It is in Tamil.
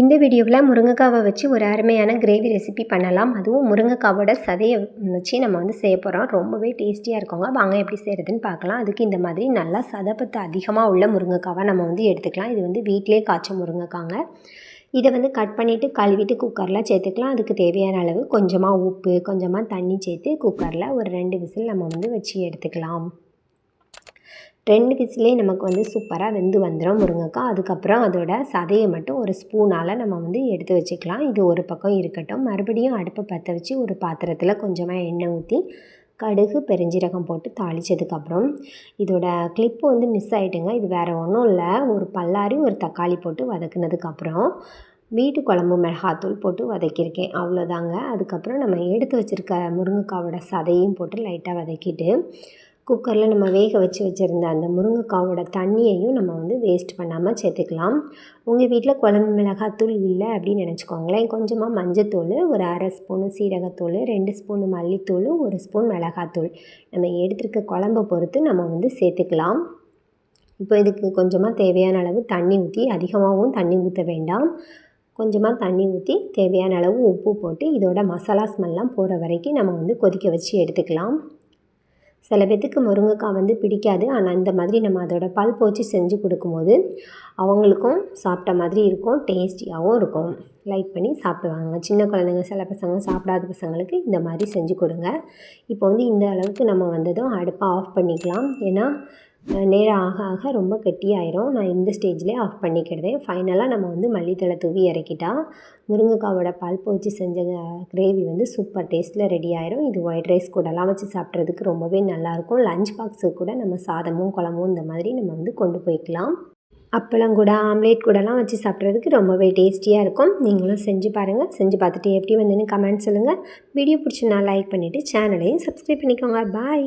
இந்த வீடியோவில் முருங்கைக்காவை வச்சு ஒரு அருமையான கிரேவி ரெசிபி பண்ணலாம். அதுவும் முருங்கைக்காவோட சதையை வச்சு நம்ம வந்து செய்ய போகிறோம் ரொம்பவே டேஸ்டியாக இருக்கோங்க. வாங்க எப்படி செய்கிறதுன்னு பார்க்கலாம். அதுக்கு இந்த மாதிரி நல்லா சதப்பத்து அதிகமாக உள்ள முருங்கைக்காவை நம்ம வந்து எடுத்துக்கலாம். இது வந்து வீட்டிலே காய்ச்ச முருங்கைக்காங்க. இதை வந்து கட் பண்ணிவிட்டு கழுவிட்டு குக்கரில் சேர்த்துக்கலாம். அதுக்கு தேவையான அளவு கொஞ்சமாக உப்பு கொஞ்சமாக தண்ணி சேர்த்து குக்கரில் ஒரு ரெண்டு விசில் நம்ம வந்து வச்சு எடுத்துக்கலாம். ரெண்டு விசிலே நமக்கு வந்து சூப்பராக வெந்து வந்துடும் முருங்கைக்காய் அதுக்கப்புறம் அதோட சதையை மட்டும் ஒரு ஸ்பூனால் நம்ம வந்து எடுத்து வச்சுக்கலாம். இது ஒரு பக்கம் இருக்கட்டும். மறுபடியும் அடுப்பை பற்ற வச்சு ஒரு பாத்திரத்தில் கொஞ்சமாக எண்ணெய் ஊற்றி கடுகு பெருஞ்சீரகம் போட்டு தாளித்ததுக்கப்புறம் இதோட கிளிப்பு வந்து மிஸ் ஆகிட்டுங்க இது வேறு ஒன்றும் இல்லை. ஒரு பல்லாரி ஒரு தக்காளி போட்டு வதக்குனதுக்கப்புறம் வீட்டு குழம்பு மிளகாத்தூள் போட்டு வதக்கியிருக்கேன். அவ்வளோதாங்க. அதுக்கப்புறம் நம்ம எடுத்து வச்சுருக்க முருங்கைக்காவோட சதையும் போட்டு லைட்டாக வதக்கிட்டு குக்கரில் நம்ம வேக வச்சு வச்சுருந்த அந்த முருங்கைக்காவோட தண்ணியையும் நம்ம வந்து வேஸ்ட் பண்ணாமல் சேர்த்துக்கலாம். உங்கள் வீட்டில் குழம்பு மிளகாத்தூள் இல்லை அப்படின்னு நினச்சிக்கோங்களேன். கொஞ்சமாக மஞ்சத்தூள் ஒரு அரை ஸ்பூனு சீரகத்தூள் ரெண்டு ஸ்பூனு மல்லித்தூள் ஒரு ஸ்பூன் மிளகாத்தூள் நம்ம எடுத்துருக்க குழம்பை பொறுத்து நம்ம வந்து சேர்த்துக்கலாம். இப்போ இதுக்கு கொஞ்சமாக தேவையான அளவு தண்ணி ஊற்றி அதிகமாகவும் தண்ணி ஊற்ற வேண்டாம். கொஞ்சமாக தண்ணி ஊற்றி தேவையான அளவு உப்பு போட்டு இதோட மசாலா ஸ்மெல்லாம் போகிற வரைக்கும் நம்ம வந்து கொதிக்க வச்சு எடுத்துக்கலாம். சில பேத்துக்கு முருங்கைக்காய் வந்து பிடிக்காது. ஆனால் இந்த மாதிரி நம்ம அதோட பல் போச்சு செஞ்சு கொடுக்கும்போது அவங்களுக்கும் சாப்பிட்ட மாதிரி இருக்கும் டேஸ்டியாகவும் இருக்கும். லைக் பண்ணி சாப்பிடுவாங்க. சின்ன குழந்தைங்க சில பசங்க சாப்பிடாத பசங்களுக்கு இந்த மாதிரி செஞ்சு கொடுங்க. இப்போ வந்து இந்த அளவுக்கு நம்ம வந்ததும் அடுப்பை ஆஃப் பண்ணிக்கலாம். ஏன்னா நேரம் ஆக ஆக ரொம்ப கெட்டியாயிரும். நான் இந்த ஸ்டேஜ்லேயே ஆஃப் பண்ணிக்கிடுதே ஃபைனலாக நம்ம வந்து மல்லித்தலை தூவி இறக்கிட்டா முருங்கைக்காவோட பல்ப்பு வச்சு செஞ்ச கிரேவி வந்து சூப்பர் டேஸ்ட்டில் ரெடி ஆயிரும். இது ஒயிட் ரைஸ் கூடலாம் வச்சு சாப்பிட்றதுக்கு ரொம்பவே நல்லாயிருக்கும். லஞ்ச் பாக்ஸு கூட நம்ம சாதமும் குழம்பும் இந்த மாதிரி நம்ம வந்து கொண்டு போய்க்கலாம். அப்பளம் கூட ஆம்லேட் கூடலாம் வச்சு சாப்பிட்றதுக்கு ரொம்பவே டேஸ்டியாக இருக்கும். நீங்களும் செஞ்சு பாருங்கள் செஞ்சு பார்த்துட்டு எப்படி வந்துன்னு கமெண்ட் சொல்லுங்கள் வீடியோ பிடிச்சினா லைக் பண்ணிவிட்டு சேனலையும் சப்ஸ்கிரைப் பண்ணிக்கோங்க. பாய்